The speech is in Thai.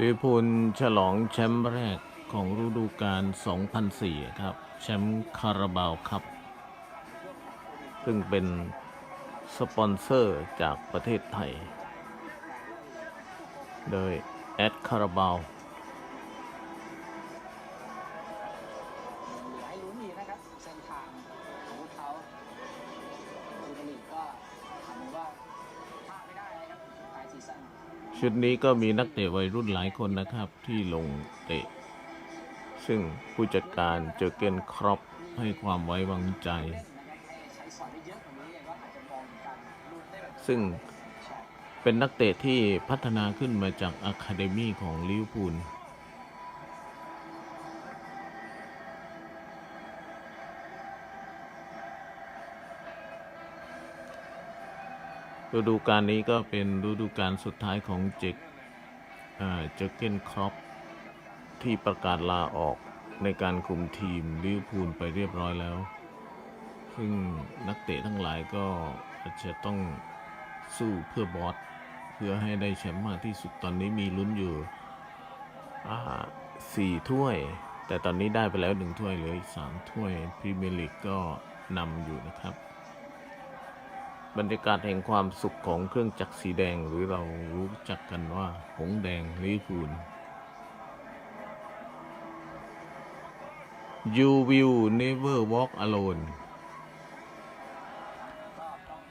ลิเวอร์พูลฉลองแชมป์แรกของฤดูกาล 2004 ครับ แชมป์คาราบาวครับ ซึ่งเป็นสปอนเซอร์จากประเทศไทย โดยแอดคาราบาวหลือให้ลุ้นอีกนะครับเส้นทาง ชุดนี้ก็มีนักเตะวัยรุ่นหลายคนนะครับที่ลงเตะ ซึ่งผู้จัดการเจอเกนครอปให้ความไว้วางใจ ซึ่งเป็นนักเตะที่พัฒนาขึ้นมาจากอะคาเดมีของลิเวอร์พูล ฤดูกาลนี้ก็เป็นฤดูกาลสุดท้ายของเจคอ่าเจเกนครอปที่ประกาศลาออกในการคุมทีมลิเวอร์พูลไปเรียบร้อยแล้ว ซึ่งนักเตะทั้งหลายก็จะต้องสู้เพื่อบอสเพื่อให้ได้แชมป์มากที่สุดตอนนี้มีลุ้นอยู่สี่ถ้วย แต่ตอนนี้ได้ไปแล้วหนึ่งถ้วยเหลืออีกสามถ้วยพรีเมียร์ลีกก็นำอยู่นะครับ บรรยากาศแห่งความสุขของเครื่องจักรสีแดงหรือเรารู้จักกันว่า หงแดงลิเวอร์พูล You will never walk alone